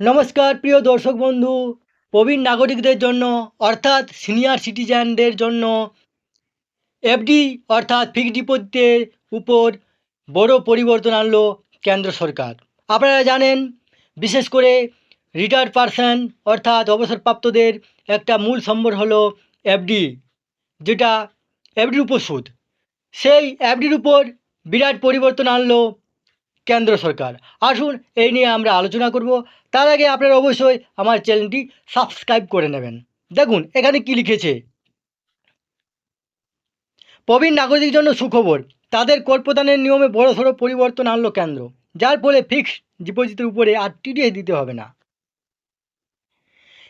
নমস্কার, প্রিয় দর্শক বন্ধু, প্রবীণ নাগরিকদের জন্য, অর্থাৎ সিনিয়র সিটিজেনদের জন্য এফডি অর্থাৎ ফিক্সড ডিপোজিটের উপর বড় পরিবর্তন আনলো কেন্দ্র সরকার। আপনারা জানেন, বিশেষ করে রিটায়ার্ড পারসন অর্থাৎ অবসরপ্রাপ্তদের একটা মূল সম্বর হলো এফডি যেটা এফডির উপর সুদ। সেই এফডির উপর বিরাট পরিবর্তন আনলো কেন্দ্র সরকার। আসুন এই নিয়ে আমরা আলোচনা করব। তার আগে আপনারা অবশ্যই আমার চ্যানেলটি সাবস্ক্রাইব করে নেবেন। দেখুন, এখানে কি লিখেছে? প্রবীণ নাগরিকদের জন্য সুখবর, তাদের কর প্রদানের নিয়মে বড়সড় পরিবর্তন আনলো কেন্দ্র, যার ফলে ফিক্সড ডিপোজিটের উপরে আর টিডিএস দিতে হবে না।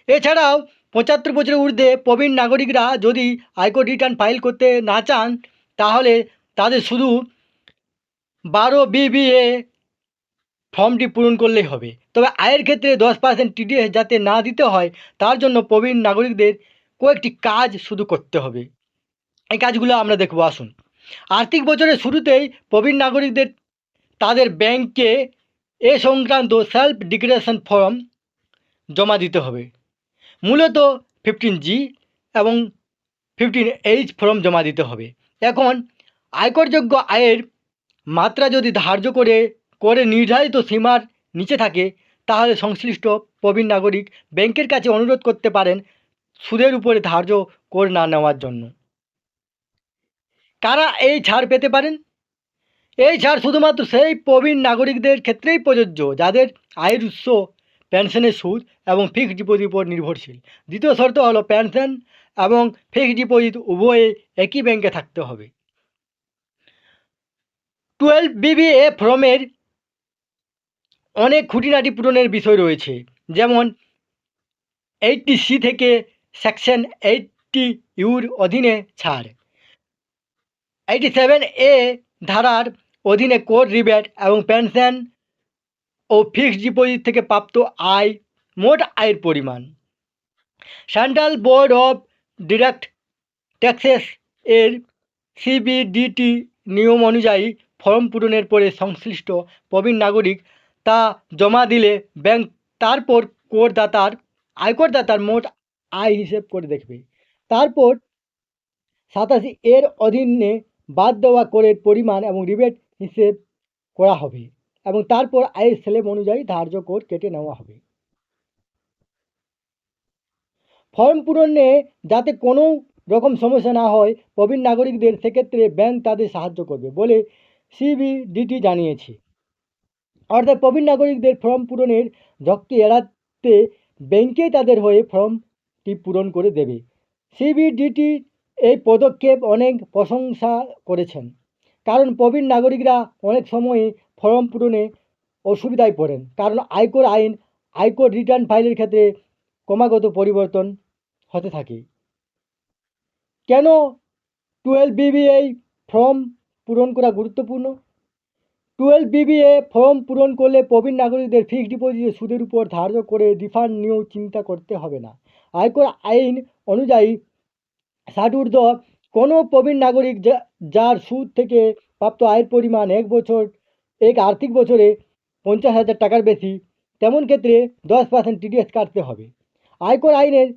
এছাড়াও, পঁচাত্তর বছরের ঊর্ধ্বে প্রবীণ নাগরিকরা যদি আয়কর রিটার্ন ফাইল করতে না চান, তাহলে তাদের শুধু বারো বিবিএ ফর্মটি পূরণ করলেই হবে। তবে আয়ের ক্ষেত্রে দশ পার্সেন্ট টিডিএস যাতে না দিতে হয়, তার জন্য প্রবীণ নাগরিকদের কয়েকটি কাজ শুধু করতে হবে। এই কাজগুলো আমরা দেখব, আসুন। আর্থিক বছরের শুরুতেই প্রবীণ নাগরিকদের তাদের ব্যাংকে এ সংক্রান্ত সেলফ ডিক্লারেশন ফর্ম জমা দিতে হবে। মূলত ফিফটিন জি এবং ফিফটিন এইচ ফর্ম জমা দিতে হবে। এখন আয়করযোগ্য আয়ের মাত্রা যদি ধার্য করে করে নির্ধারিত সীমার নিচে থাকে, তাহলে সংশ্লিষ্ট প্রবীণ নাগরিক ব্যাংকের কাছে অনুরোধ করতে পারেন সুদের উপরে ধার্য কর না নেওয়ার জন্য। কারা এই ছাড় পেতে পারেন? এই ছাড় শুধুমাত্র সেই প্রবীণ নাগরিকদের ক্ষেত্রেই প্রযোজ্য, যাদের আয়ের উৎস পেনশনের সুদ এবং ফিক্সড ডিপোজিট উপর নির্ভরশীল। দ্বিতীয় শর্ত হলো পেনশন এবং ফিক্সড ডিপোজিট উভয়ে একই ব্যাংকে থাকতে হবে। টুয়েলভ বিবিএ ফর্মের অনেক খুঁটিনাটি পূরণের বিষয় রয়েছে। যেমন, এইটটি সি থেকে সেকশন এইটটি ইউর অধীনে ছাড়। এইটি সেভেন এ ধারার অধীনে কোর রিবেট এবং পেনশন ও ফিক্সড ডিপোজিট থেকে প্রাপ্ত আয়, মোট আয়ের পরিমাণ। Central board of direct taxes এর সিবিডিটি নিয়ম অনুযায়ী ফর্ম পূরণের পরে সংশ্লিষ্ট প্রবীণ নাগরিক তা জমা দিলে ব্যাংক তারপর করদাতার, আয়করদাতার মোট আয় হিসেব করে দেখবে। তারপর সাতাশি এর অধীনে বাদ দেওয়া করের পরিমাণ এবং রিবেট হিসেব করা হবে এবং তারপর আয়ের স্ল্যাব অনুযায়ী ধার্য কর কেটে নেওয়া হবে। ফর্ম পূরণে যাতে কোনো রকম সমস্যা না হয়, প্রবীণ নাগরিকদের সেক্ষেত্রে ব্যাংক তাদের সাহায্য করবে বলে সিবিডিটি জানিয়েছে। অর্থাৎ প্রবীণ নাগরিকদের ফর্ম পূরণের ঝক্কি এড়াতে ব্যাংকেই তাদের হয়ে ফর্মটি পূরণ করে দেবে। সিবিডিটি এই পদক্ষেপ অনেক প্রশংসা করেছেন, কারণ প্রবীণ নাগরিকরা অনেক সময়ে ফর্ম পূরণে অসুবিধায় পড়েন, কারণ আয়কর আইন, আয়কর রিটার্ন ফাইলের ক্ষেত্রে ক্রমাগত পরিবর্তন হতে থাকে। কেন টুয়েলভ বিবি এই ফর্ম পূরণ করা গুরুত্বপূর্ণ? টুয়েলভ বিবিএ ফর্ম পূরণ করলে প্রবীণ নাগরিকদের ফিক্সড ডিপোজিটে সুদের উপর ধার্য করে রিফান্ড নিয়েও চিন্তা করতে হবে না। আয়কর আইন অনুযায়ী ষাট ঊর্ধ্ব কোনো প্রবীণ নাগরিক যার সুদ থেকে প্রাপ্ত আয়ের পরিমাণ এক বছর, এক আর্থিক বছরে পঞ্চাশ হাজার টাকার বেশি, তেমন ক্ষেত্রে দশ পার্সেন্ট টিডিএস কাটতে হবে। আয়কর আইনের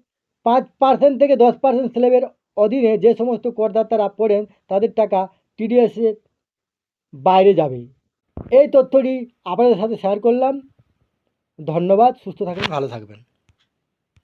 পাঁচ পার্সেন্ট থেকে দশ পার্সেন্ট স্ল্যাবের অধীনে যে সমস্ত করদাতারা পড়েন, তাদের টাকা টিডিএসের বাইরে যাবে। এই তথ্যটি আপনাদের সাথে শেয়ার করলাম। ধন্যবাদ সুস্থ থাকবেন ভালো থাকবেন।